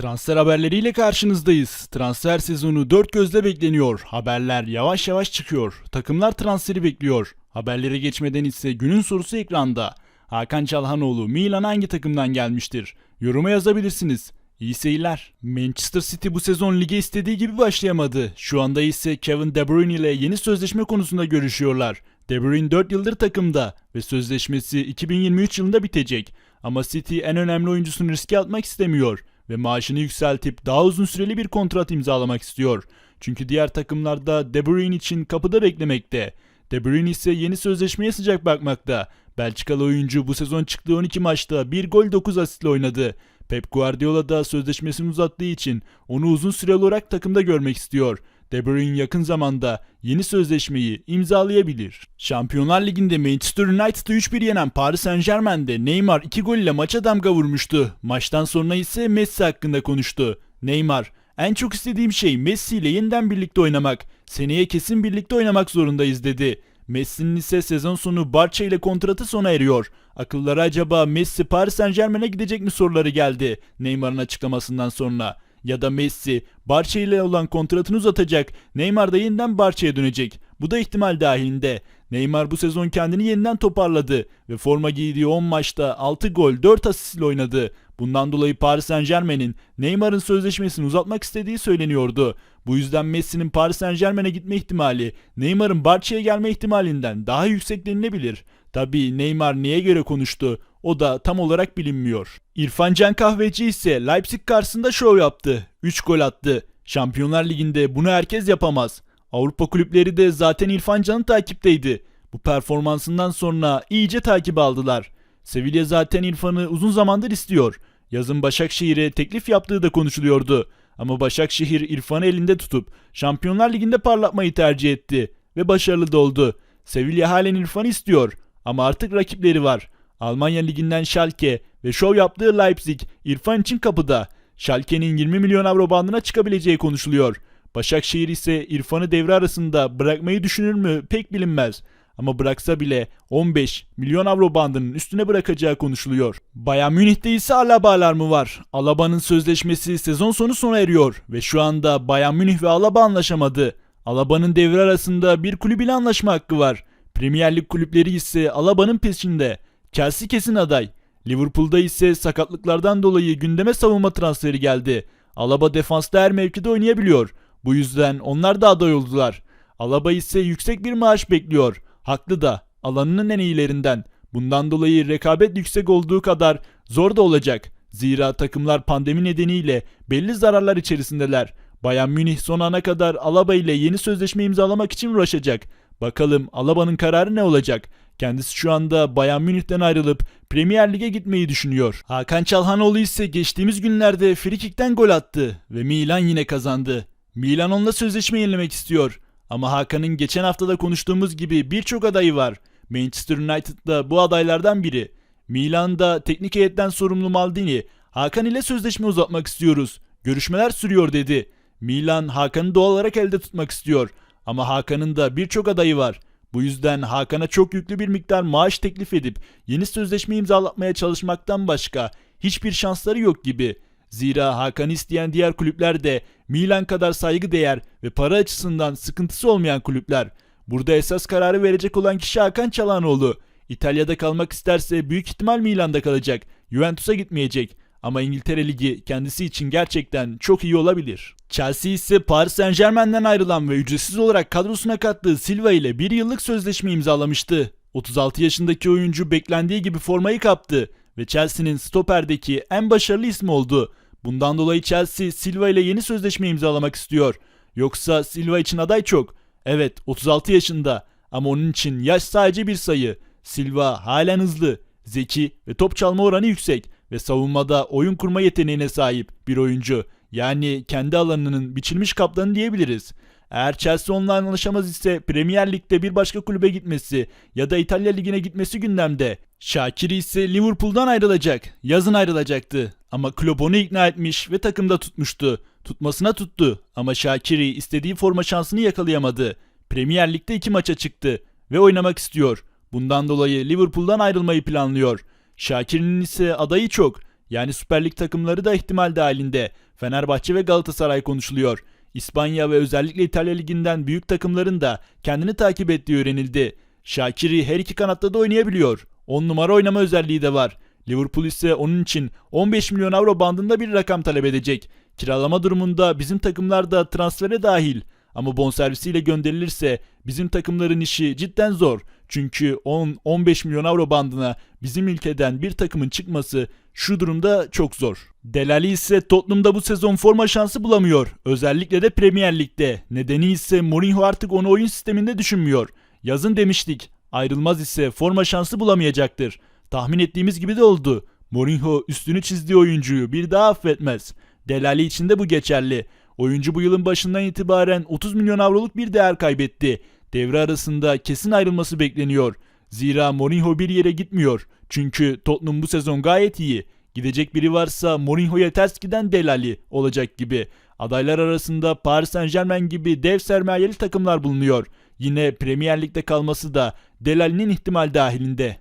Transfer haberleriyle karşınızdayız. Transfer sezonu dört gözle bekleniyor. Haberler yavaş yavaş çıkıyor. Takımlar transferi bekliyor. Haberlere geçmeden ise günün sorusu ekranda. Hakan Çalhanoğlu Milan hangi takımdan gelmiştir? Yoruma yazabilirsiniz. İyi seyirler. Manchester City bu sezon lige istediği gibi başlayamadı. Şu anda ise Kevin De Bruyne ile yeni sözleşme konusunda görüşüyorlar. De Bruyne 4 yıldır takımda ve sözleşmesi 2023 yılında bitecek. Ama City en önemli oyuncusunu riske atmak istemiyor ve maaşını yükseltip daha uzun süreli bir kontrat imzalamak istiyor. Çünkü diğer takımlarda De Bruyne için kapıda beklemekte. De Bruyne ise yeni sözleşmeye sıcak bakmakta. Belçikalı oyuncu bu sezon çıktığı 12 maçta 1 gol 9 asistle oynadı. Pep Guardiola da sözleşmesini uzattığı için onu uzun süreli olarak takımda görmek istiyor. De Bruyne yakın zamanda yeni sözleşmeyi imzalayabilir. Şampiyonlar Ligi'nde Manchester United'ı 3-1 yenen Paris Saint Germain'de Neymar 2 gol ile maça damga vurmuştu. Maçtan sonra ise Messi hakkında konuştu. Neymar, en çok istediğim şey Messi ile yeniden birlikte oynamak. Seneye kesin birlikte oynamak zorundayız dedi. Messi'nin ise sezon sonu Barça ile kontratı sona eriyor. Akıllara acaba Messi Paris Saint Germain'e gidecek mi soruları geldi Neymar'ın açıklamasından sonra. Ya da Messi Barça ile olan kontratını uzatacak. Neymar da yeniden Barça'ya dönecek. Bu da ihtimal dahilinde. Neymar bu sezon kendini yeniden toparladı ve forma giydiği 10 maçta 6 gol 4 asist ile oynadı. Bundan dolayı Paris Saint Germain'in Neymar'ın sözleşmesini uzatmak istediği söyleniyordu. Bu yüzden Messi'nin Paris Saint Germain'e gitme ihtimali Neymar'ın Barça'ya gelme ihtimalinden daha yüksek denilebilir. Tabii Neymar neye göre konuştu o da tam olarak bilinmiyor. İrfan Can Kahveci ise Leipzig karşısında şov yaptı. 3 gol attı. Şampiyonlar Ligi'nde bunu herkes yapamaz. Avrupa kulüpleri de zaten İrfan Can'ı takipteydi. Bu performansından sonra iyice takip aldılar. Sevilla zaten İrfan'ı uzun zamandır istiyor. Yazın Başakşehir'e teklif yaptığı da konuşuluyordu. Ama Başakşehir İrfan'ı elinde tutup Şampiyonlar Ligi'nde parlatmayı tercih etti ve başarılı da oldu. Sevilla halen İrfan'ı istiyor ama artık rakipleri var. Almanya Ligi'nden Schalke ve şov yaptığı Leipzig İrfan için kapıda. Schalke'nin 20 milyon avro bandına çıkabileceği konuşuluyor. Başakşehir ise İrfan'ı devre arasında bırakmayı düşünür mü pek bilinmez. Ama bıraksa bile 15 milyon avro bandının üstüne bırakacağı konuşuluyor. Bayern Münih'te ise Alaba alarmı var. Alaba'nın sözleşmesi sezon sonu sona eriyor ve şu anda Bayern Münih ve Alaba anlaşamadı. Alaba'nın devre arasında bir kulüp ile anlaşma hakkı var. Premier Lig kulüpleri ise Alaba'nın peşinde. Chelsea kesin aday. Liverpool'da ise sakatlıklardan dolayı gündeme savunma transferi geldi. Alaba defansta her mevkide oynayabiliyor. Bu yüzden onlar da aday oldular. Alaba ise yüksek bir maaş bekliyor. Haklı da alanının en iyilerinden. Bundan dolayı rekabet yüksek olduğu kadar zor da olacak. Zira takımlar pandemi nedeniyle belli zararlar içerisindeler. Bayern Münih son ana kadar Alaba ile yeni sözleşme imzalamak için uğraşacak. Bakalım Alaba'nın kararı ne olacak? Kendisi şu anda Bayern Münih'ten ayrılıp Premier Lig'e gitmeyi düşünüyor. Hakan Çalhanoğlu ise geçtiğimiz günlerde frikikten gol attı ve Milan yine kazandı. Milan onunla sözleşme yenilemek istiyor. Ama Hakan'ın geçen haftada konuştuğumuz gibi birçok adayı var. Manchester United da bu adaylardan biri. Milan'da teknik heyetten sorumlu Maldini, Hakan ile sözleşme uzatmak istiyoruz. Görüşmeler sürüyor dedi. Milan Hakan'ı doğal olarak elde tutmak istiyor. Ama Hakan'ın da birçok adayı var. Bu yüzden Hakan'a çok yüklü bir miktar maaş teklif edip yeni sözleşme imzalatmaya çalışmaktan başka hiçbir şansları yok gibi. Zira Hakan'ı isteyen diğer kulüpler de Milan kadar saygı değer ve para açısından sıkıntısı olmayan kulüpler. Burada esas kararı verecek olan kişi Hakan Çalhanoğlu. İtalya'da kalmak isterse büyük ihtimal Milan'da kalacak. Juventus'a gitmeyecek. Ama İngiltere Ligi kendisi için gerçekten çok iyi olabilir. Chelsea ise Paris Saint Germain'den ayrılan ve ücretsiz olarak kadrosuna kattığı Silva ile bir yıllık sözleşme imzalamıştı. 36 yaşındaki oyuncu beklendiği gibi formayı kaptı ve Chelsea'nin stoperdeki en başarılı ismi oldu. Bundan dolayı Chelsea Silva ile yeni sözleşme imzalamak istiyor. Yoksa Silva için aday çok. Evet 36 yaşında ama onun için yaş sadece bir sayı. Silva halen hızlı, zeki ve top çalma oranı yüksek ve savunmada oyun kurma yeteneğine sahip bir oyuncu. Yani kendi alanının biçilmiş kaplanı diyebiliriz. Eğer Chelsea onunla anlaşamaz ise Premier Lig'de bir başka kulübe gitmesi ya da İtalya Ligi'ne gitmesi gündemde. Şakiri ise Liverpool'dan ayrılacak. Yazın ayrılacaktı. Ama Klopp onu ikna etmiş ve takımda tutmuştu. Tutmasına tuttu ama Şakiri istediği forma şansını yakalayamadı. Premier Lig'de iki maça çıktı ve oynamak istiyor. Bundan dolayı Liverpool'dan ayrılmayı planlıyor. Şakir'in ise adayı çok. Yani Süper Lig takımları da ihtimal dahilinde. Fenerbahçe ve Galatasaray konuşuluyor. İspanya ve özellikle İtalya Ligi'nden büyük takımların da kendini takip ettiği öğrenildi. Şakiri her iki kanatta da oynayabiliyor. 10 numara oynama özelliği de var. Liverpool ise onun için 15 milyon avro bandında bir rakam talep edecek. Kiralama durumunda bizim takımlar da transfere dahil. Ama bonservisiyle gönderilirse bizim takımların işi cidden zor. Çünkü 10-15 milyon avro bandına bizim ülkeden bir takımın çıkması şu durumda çok zor. Delali ise Tottenham'da bu sezon forma şansı bulamıyor. Özellikle de Premier Lig'de. Nedeni ise Mourinho artık onu oyun sisteminde düşünmüyor. Yazın demiştik. Ayrılmaz ise forma şansı bulamayacaktır. Tahmin ettiğimiz gibi de oldu. Mourinho üstünü çizdiği oyuncuyu bir daha affetmez. Delali için de bu geçerli. Oyuncu bu yılın başından itibaren 30 milyon avroluk bir değer kaybetti. Devre arasında kesin ayrılması bekleniyor. Zira Mourinho bir yere gitmiyor. Çünkü Tottenham bu sezon gayet iyi. Gidecek biri varsa Mourinho'ya ters giden Delali olacak gibi. Adaylar arasında Paris Saint Germain gibi dev sermayeli takımlar bulunuyor. Yine Premier Lig'de kalması da Delali'nin ihtimal dahilinde.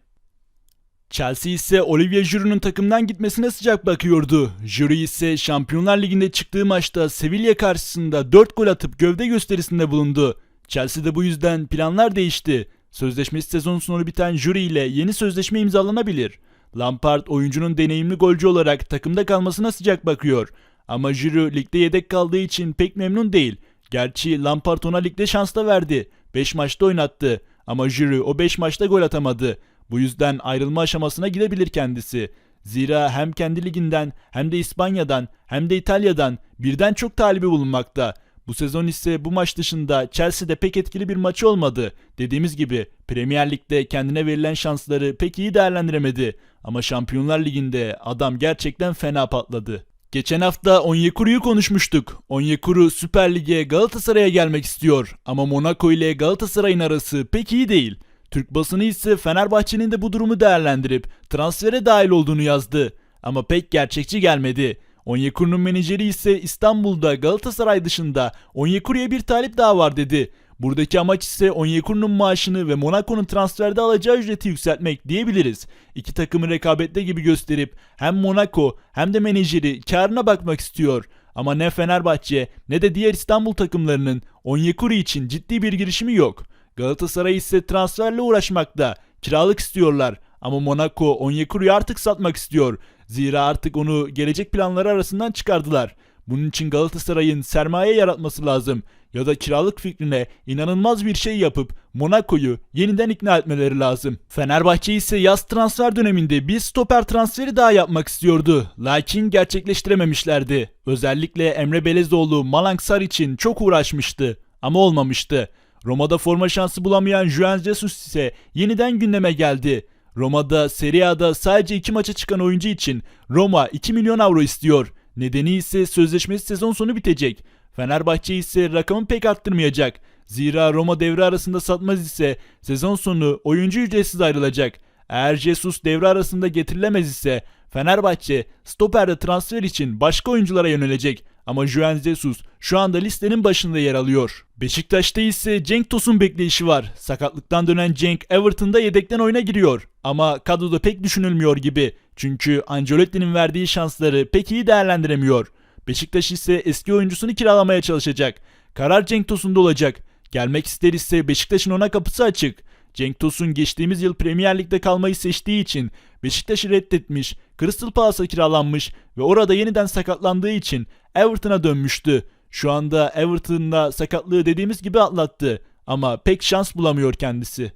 Chelsea ise Olivier Giroud'un takımdan gitmesine sıcak bakıyordu. Giroud ise Şampiyonlar Ligi'nde çıktığı maçta Sevilla karşısında 4 gol atıp gövde gösterisinde bulundu. Chelsea'de bu yüzden planlar değişti. Sözleşmesi sezon sonu biten Giroud ile yeni sözleşme imzalanabilir. Lampard oyuncunun deneyimli golcü olarak takımda kalmasına sıcak bakıyor. Ama Giroud ligde yedek kaldığı için pek memnun değil. Gerçi Lampard ona ligde şans da verdi. 5 maçta oynattı. Ama Giroud o 5 maçta gol atamadı. Bu yüzden ayrılma aşamasına gidebilir kendisi. Zira hem kendi liginden hem de İspanya'dan hem de İtalya'dan birden çok talibi bulunmakta. Bu sezon ise bu maç dışında Chelsea'de pek etkili bir maçı olmadı. Dediğimiz gibi Premier Lig'de kendine verilen şansları pek iyi değerlendiremedi. Ama Şampiyonlar Ligi'nde adam gerçekten fena patladı. Geçen hafta Onyekuru'yu konuşmuştuk. Onyekuru Süper Lig'e Galatasaray'a gelmek istiyor. Ama Monaco ile Galatasaray'ın arası pek iyi değil. Türk basını ise Fenerbahçe'nin de bu durumu değerlendirip transfere dahil olduğunu yazdı. Ama pek gerçekçi gelmedi. Onyekuru'nun menajeri ise İstanbul'da Galatasaray dışında Onyekuru'ya bir talip daha var dedi. Buradaki amaç ise Onyekuru'nun maaşını ve Monaco'nun transferde alacağı ücreti yükseltmek diyebiliriz. İki takımı rekabette gibi gösterip hem Monaco hem de menajeri karına bakmak istiyor. Ama ne Fenerbahçe ne de diğer İstanbul takımlarının Onyekuru için ciddi bir girişimi yok. Galatasaray ise transferle uğraşmakta. Kiralık istiyorlar. Ama Monaco Onyekuru'yu artık satmak istiyor. Zira artık onu gelecek planları arasından çıkardılar. Bunun için Galatasaray'ın sermaye yaratması lazım. Ya da kiralık fikrine inanılmaz bir şey yapıp Monaco'yu yeniden ikna etmeleri lazım. Fenerbahçe ise yaz transfer döneminde bir stoper transferi daha yapmak istiyordu. Lakin gerçekleştirememişlerdi. Özellikle Emre Belezoğlu Malang Sar için çok uğraşmıştı. Ama olmamıştı. Roma'da forma şansı bulamayan Juan Jesus ise yeniden gündeme geldi. Roma'da Serie A'da sadece 2 maça çıkan oyuncu için Roma 2 milyon avro istiyor. Nedeni ise sözleşmesi sezon sonu bitecek. Fenerbahçe ise rakamı pek arttırmayacak. Zira Roma devre arasında satmaz ise sezon sonu oyuncu ücretsiz ayrılacak. Eğer Jesus devre arasında getirilemez ise Fenerbahçe stoperde transfer için başka oyunculara yönelecek. Ama Juan Jesus şu anda listenin başında yer alıyor. Beşiktaş'ta ise Cenk Tosun bekleyişi var. Sakatlıktan dönen Cenk Everton'da yedekten oyuna giriyor. Ama kadroda pek düşünülmüyor gibi. Çünkü Ancelotti'nin verdiği şansları pek iyi değerlendiremiyor. Beşiktaş ise eski oyuncusunu kiralamaya çalışacak. Karar Cenk Tosun'da olacak. Gelmek ister ise Beşiktaş'ın ona kapısı açık. Cenk Tosun geçtiğimiz yıl Premier Lig'de kalmayı seçtiği için Beşiktaş'ı reddetmiş, Crystal Palace'a kiralanmış ve orada yeniden sakatlandığı için Everton'a dönmüştü. Şu anda Everton'da sakatlığı dediğimiz gibi atlattı ama pek şans bulamıyor kendisi.